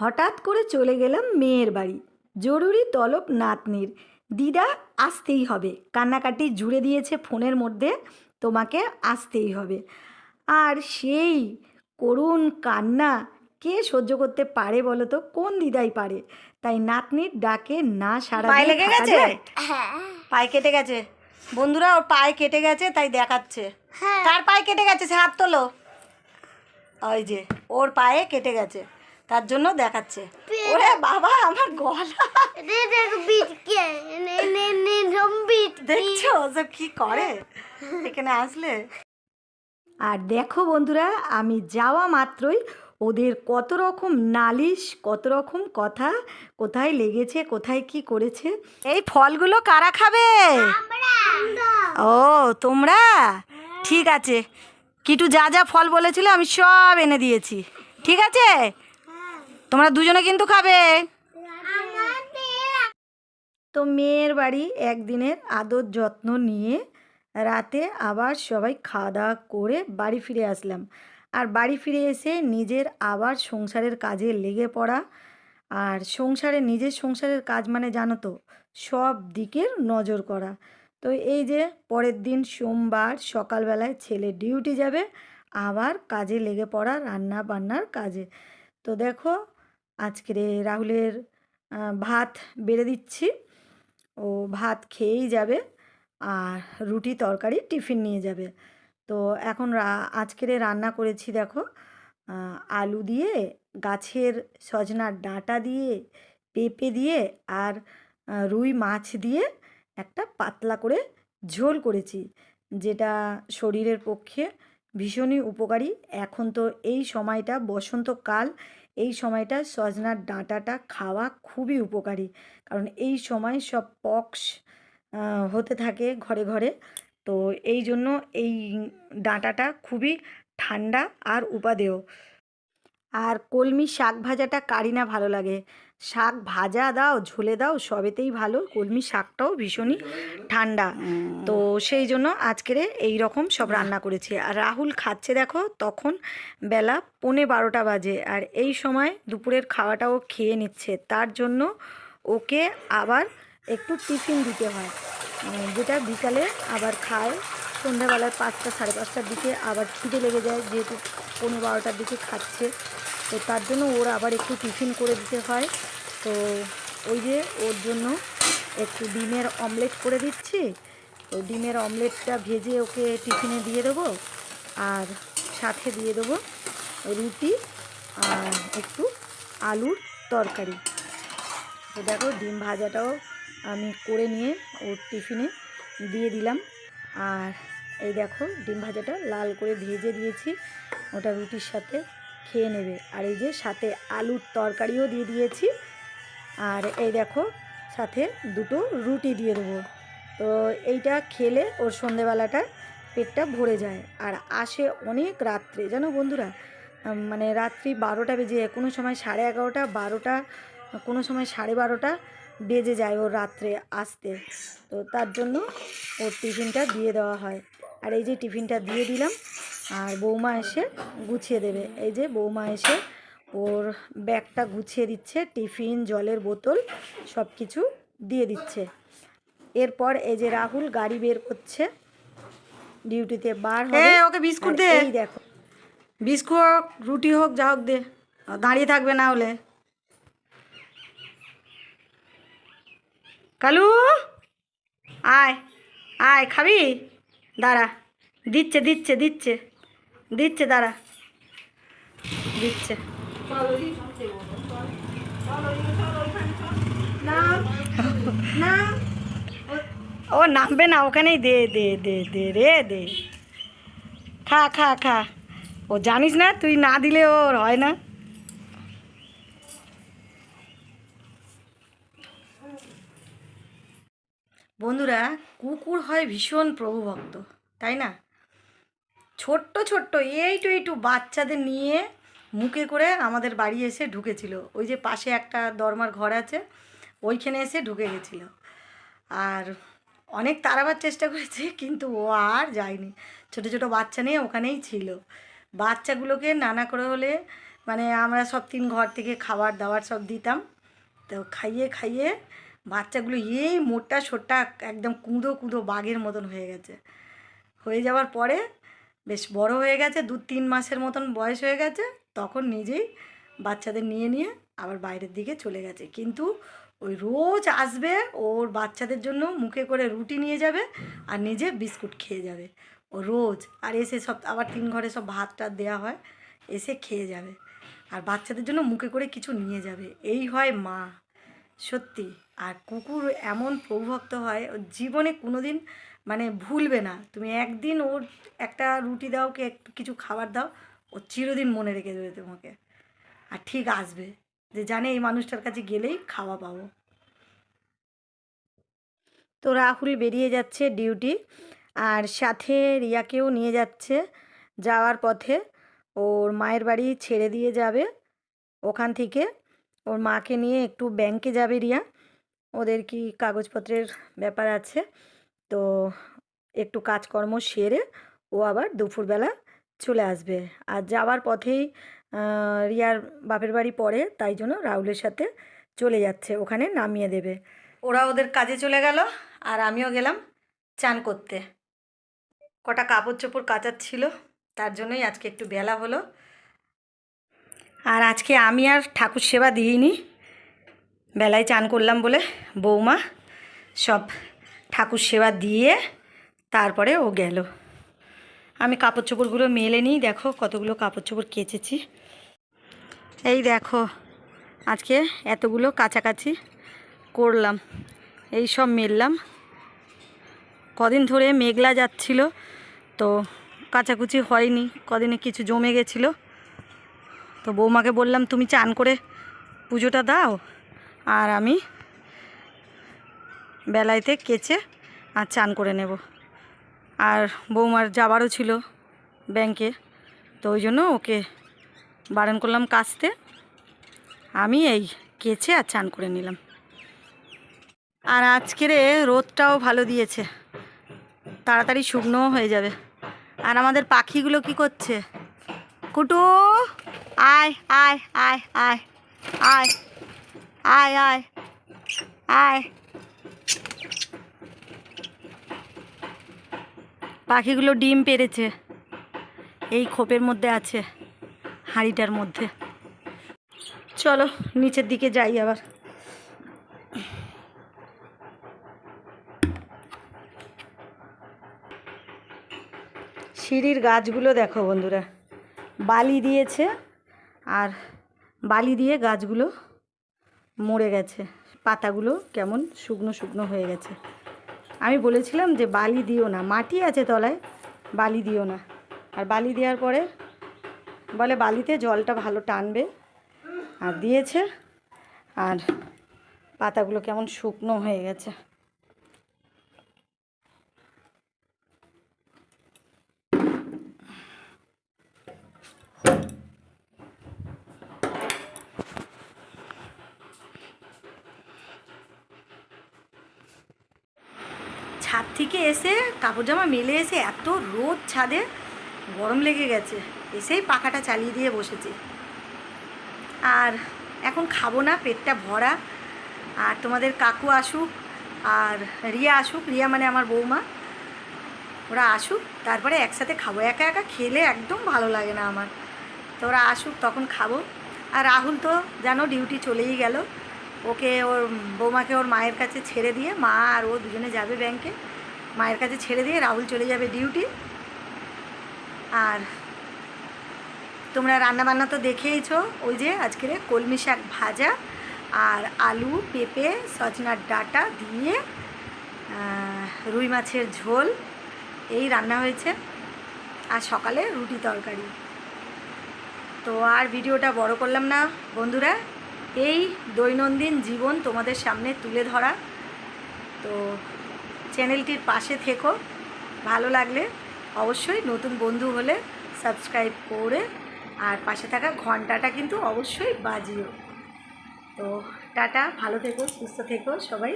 হঠাৎ করে চলে গেলাম মেয়ের বাড়ি। জরুরি তলব নাতনির। দিদা আসতেই হবে। কান্নাকাটি জুড়ে দিয়েছে ফোনের মধ্যে তোমাকে আসতেই হবে। আর সেই করুণ কান্না কে সহ্য করতে পারে বলো তো কোন দিদাই পারে? তাই নাতনির ডাকে না সারা পায়ে লেগে গেছে? পায়ে কেটে গেছে। বন্ধুরা ওর পায়ে কেটে গেছে তাই দেখাচ্ছে। তার পায়ে কেটে গেছে সে হাত তোলো। ওই যে ওর পায়ে কেটে গেছে। তার জন্য দেখাচ্ছে। ওরে বাবা আমার গলা। দেখছ ওসব কি করে? এখানে আসলে। আর দেখো বন্ধুরা আমি যাওয়া মাত্রই ওদের কত রকম নালিশ কত রকম কথা কোথায় লেগেছে কোথায় কি করেছে। এই ফলগুলো কারা খাবে? ও তোমরা? ঠিক আছে। কিটু যা যা ফল বলেছিল আমি সব এনে দিয়েছি। ঠিক আছে? তোমরা দুজনে কিন্তু খাবে। তো মেয়ের বাড়ি একদিনের আদর যত্ন নিয়ে রাতে আবার সবাই খাওয়া দাওয়া করে বাড়ি ফিরে আসলাম। আর বাড়ি ফিরে এসে নিজের আবার সংসারের কাজে লেগে পড়া। আর সংসারে, নিজের সংসারের কাজ মানে জানো তো, সব দিকের নজর করা। তো এই যে পরের দিন সোমবার সকালবেলায় ছেলে ডিউটি যাবে, আবার কাজে লেগে পড়া রান্না বান্নার কাজে। তো দেখো আজকের রাহুলের ভাত বেড়ে দিচ্ছি। ও ভাত খেয়েই যাবে আর রুটি তরকারি টিফিন নিয়ে যাবে। তো এখন আজকের রান্না করেছি দেখো আলু দিয়ে, গাছের সজনার ডাঁটা দিয়ে, পেঁপে দিয়ে আর রুই মাছ দিয়ে একটা পাতলা করে ঝোল করেছি। যেটা শরীরের পক্ষে ভীষণই উপকারী। এখন তো এই সময়টা বসন্তকাল এই সময়টা সজনার ডাঁটাটা খাওয়া খুবই উপকারী। কারণ এই সময় সব পক্স হতে থাকে ঘরে ঘরে। তো এই জন্য এই ডাঁটাটা খুবই ঠান্ডা আর উপাদেয়। আর কলমি শাক ভাজাটা কারি না ভালো লাগে। শাক ভাজা দাও ঝোলে দাও সবেতেই ভালো। কলমি শাকটাও ভীষণই ঠান্ডা। তো সেই জন্য আজকের এই রকম সব রান্না করেছি। আর রাহুল খাচ্ছে দেখো তখন বেলা পৌনে বারোটা বাজে। আর এই সময় দুপুরের খাওয়াটাও খেয়ে নিচ্ছে। তার জন্য ওকে আবার একটু টিফিন দিতে হয়। যেটা বিকালে আবার খায়। সন্ধ্যাবেলায় পাঁচটা সাড়ে পাঁচটার দিকে আবার খিদে লেগে যায় যেহেতু পনেরো বারোটার দিকে খাচ্ছে। তো তার জন্য ওর আবার একটু টিফিন করে দিতে হয়। তো ওই যে ওর জন্য একটু ডিমের অমলেট করে দিচ্ছি। তো ডিমের অমলেটটা ভেজে ওকে টিফিনে দিয়ে দেবো আর সাথে দিয়ে দেবো রুটি আর একটু আলুর তরকারি। তো দেখো ডিম ভাজাটাও আমি করে নিয়ে ওর টিফিনে দিয়ে দিলাম। আর এই দেখো ডিম ভাজাটা লাল করে ভেজে দিয়েছি। ওটা রুটির সাথে খেয়ে নেবে। আর এই যে সাথে আলুর তরকারিও দিয়ে দিয়েছি। আর এই দেখো, সাথে দুটো রুটি দিয়ে দেবো। তো এইটা খেলে ওর সন্ধেবেলাটা পেটটা ভরে যায়। আর আসে অনেক রাত্রে। জানো বন্ধুরা মানে রাত্রি বারোটা বেজে যায়। কোনো সময় সাড়ে এগারোটা, বারোটা, কোনো সময় সাড়ে বারোটা বেজে যায় ওর রাত্রে আসতে। তো তার জন্য ওর টিফিনটা দিয়ে দেওয়া হয়। আর এই যে টিফিনটা দিয়ে দিলাম আর বৌমা এসে গুছিয়ে দেবে। এই যে বৌমা এসে ওর ব্যাগটা গুছিয়ে দিচ্ছে টিফিন জলের বোতল সব কিছু দিয়ে দিচ্ছে। এরপর এই যে রাহুল গাড়ি বের করছে ডিউটিতে বার হবে। ওকে বিস্কুট দে। এই দেখো। বিস্কুট হোক রুটি হোক যা হোক দে। দাঁড়িয়ে থাকবে না হলে। কালু আয় আয় খাবি? দাঁড়া। দিচ্ছে দিচ্ছে দিচ্ছে। দিচ্ছে দাঁড়া। দিচ্ছে। ও নামবে না ওখানেই দে দে দে দে রে দে। খা খা খা। ও জানিস না তুই না দিলে ওর হয় না। বন্ধুরা কুকুর হয় ভীষণ প্রভুভক্ত তাই না? ছোট্ট ছোট্ট, এইটু এইটু বাচ্চাদের নিয়ে মুখে করে আমাদের বাড়ি এসে ঢুকেছিল। ওই যে পাশে একটা দরমার ঘর আছে, ওইখানে এসে ঢুকে গেছিল। আর অনেক তাড়াবার চেষ্টা করেছে, কিন্তু ও আর যায়নি। ছোট ছোট বাচ্চা নিয়ে ওখানেই ছিল। বাচ্চাগুলোকে নানা করে হলে মানে আমরা সব তিন ঘর থেকে খাবার দাবার সব দিতাম। তো খাইয়ে খাইয়ে বাচ্চাগুলো এই মোটা, সোটা, একদম কুঁদো কুঁদো বাঘের মতন হয়ে গেছে। হয়ে যাওয়ার পরে বেশ বড় হয়ে গেছে, দু তিন মাসের মতন বয়স হয়ে গেছে, তখন নিজেই বাচ্চাদের নিয়ে নিয়ে আবার বাইরের দিকে চলে গেছে। কিন্তু ওই রোজ আসবে, ওর বাচ্চাদের জন্য মুখে করে রুটি নিয়ে যাবে আর নিজে বিস্কুট খেয়ে যাবে। ও রোজ, আর এসে সব, আবার তিন ঘরে সব ভাত টাত দেওয়া হয়, এসে খেয়ে যাবে। আর বাচ্চাদের জন্য মুখে করে কিছু নিয়ে যাবে। এই হয় মা। সত্যি, আর কুকুর এমন প্রভুভক্ত হয়, জীবনে কোনো দিন মানে ভুলবে না। তুমি একদিন ওর একটা রুটি দাও কি কিছু খাবার দাও, ও চিরদিন মনে রেখে দেবে তোমাকে। আর ঠিক আসবে যে জানে এই মানুষটার কাছে গেলেই খাওয়া পাবো। তো রাহুল বেরিয়ে যাচ্ছে ডিউটি, আর সাথে রিয়াকেও নিয়ে যাচ্ছে যাওয়ার পথে। ওর মায়ের বাড়ি ছেড়ে দিয়ে যাবে ওখান থেকে। ওর মাকে নিয়ে একটু ব্যাংকে যাবে রিয়া। ওদের কি কাগজপত্রের ব্যাপার আছে? তো একটু কাজকর্ম সেরে ও আবার দুপুরবেলা চলে আসবে। আর যাওয়ার পথেই রিয়ার বাপের বাড়ি পড়ে, তাই জন্য রাহুলের সাথে চলে যাচ্ছে, ওখানে নামিয়ে দেবে। ওরা ওদের কাজে চলে গেল, আর আমিও গেলাম চান করতে। কটা কাপড় চোপড় কাচার ছিল, তার জন্যই আজকে একটু বেলা হলো। আর আজকে আমি আর ঠাকুর সেবা দিইনি। বেলায় চান করলাম বলে বৌমা সব ঠাকুর সেবা দিয়ে তারপরে ও গেল। আমি কাপড় চোপড়গুলো মেলে নিই, দেখো কতগুলো কাপড় চোপড় কেচেছি। এই দেখো, আজকে এতগুলো কাছাকাছি করলাম, এই সব মেললাম। কদিন ধরে মেঘলা যাচ্ছিল, তো কাচাকুচি হয়নি, কদিনে কিছু জমে গেছিল। তো বৌমাকে বললাম, তুমি চান করে পুজোটা দাও। আর আমি বেলাইতে কেচে আর চান করে নেব। আর বৌমার যাবারও ছিল ব্যাংকে, তো ওই জন্য ওকে বারণ করলাম কাচতে। আমি এই কেচে আর চান করে নিলাম। আর আজকের রোদটাও ভালো দিয়েছে। তাড়াতাড়ি শুকনোও হয়ে যাবে। আর আমাদের পাখিগুলো কি করছে? কুটু, আয় আয় আয় আয় আয় আয় আয় আয়। পাখিগুলো ডিম পেরেছে। এই খোপের মধ্যে আছে, হাঁড়িটার মধ্যে। চলো, নিচের দিকে যাই আবার। সিঁড়ির গাছগুলো দেখো বন্ধুরা, বালি দিয়েছে আর বালি দিয়ে গাছগুলো মরে গেছে। পাতাগুলো কেমন শুকনো শুকনো হয়ে গেছে। আমি বলেছিলাম যে বালি দিও না, মাটি আছে তলায়, বালি দিও না। আর বালি দেওয়ার পরে বলে বালিতে জলটা ভালো টানবে আর দিয়েছে। আর পাতাগুলো কেমন শুকনো হয়ে গেছে। ছাদ থেকে এসে কাপড় জামা মেলে এসে এত রোদ ছাদে, গরম লেগে গেছে। এসেই পাখাটা চালিয়ে দিয়ে বসেছি। আর এখন খাব না, পেটটা ভরা। আর তোমাদের কাকু আসুক, আর রিয়া আসুক। রিয়া মানে আমার বৌমা। ওরা আসুক, তারপরে একসাথে খাব। একা একা খেলে একদম ভালো লাগে না আমার। তো ওরা আসুক, তখন খাব। আর রাহুল তো জানো ডিউটি চলেই গেল। ওকে ওর বৌমাকে ওর মায়ের কাছে ছেড়ে দিয়ে মা আর ও দুজনে যাবে ব্যাংকে। মায়ের কাছে ছেড়ে দিয়ে রাহুল চলে যাবে ডিউটি। আর তোমরা রান্নাবান্না তো দেখেইছো, ওই যে আজকের কলমি শাক ভাজা আর আলু, পেঁপে, সজনার ডাটা দিয়ে রুই মাছের ঝোল, এই রান্না হয়েছে। আর সকালে রুটি তরকারি। তো আর ভিডিওটা বড় করলাম না, বন্ধুরা, এই দৈনন্দিন জীবন তোমাদের সামনে তুলে ধরা। তো চ্যানেলটির পাশে থেকো। ভালো লাগলে অবশ্যই নতুন বন্ধু হলে সাবস্ক্রাইব করে আর পাশে থাকা ঘন্টাটা কিন্তু অবশ্যই বাজিও। তো টাটা, ভালো থেকো, সুস্থ থেকো সবাই।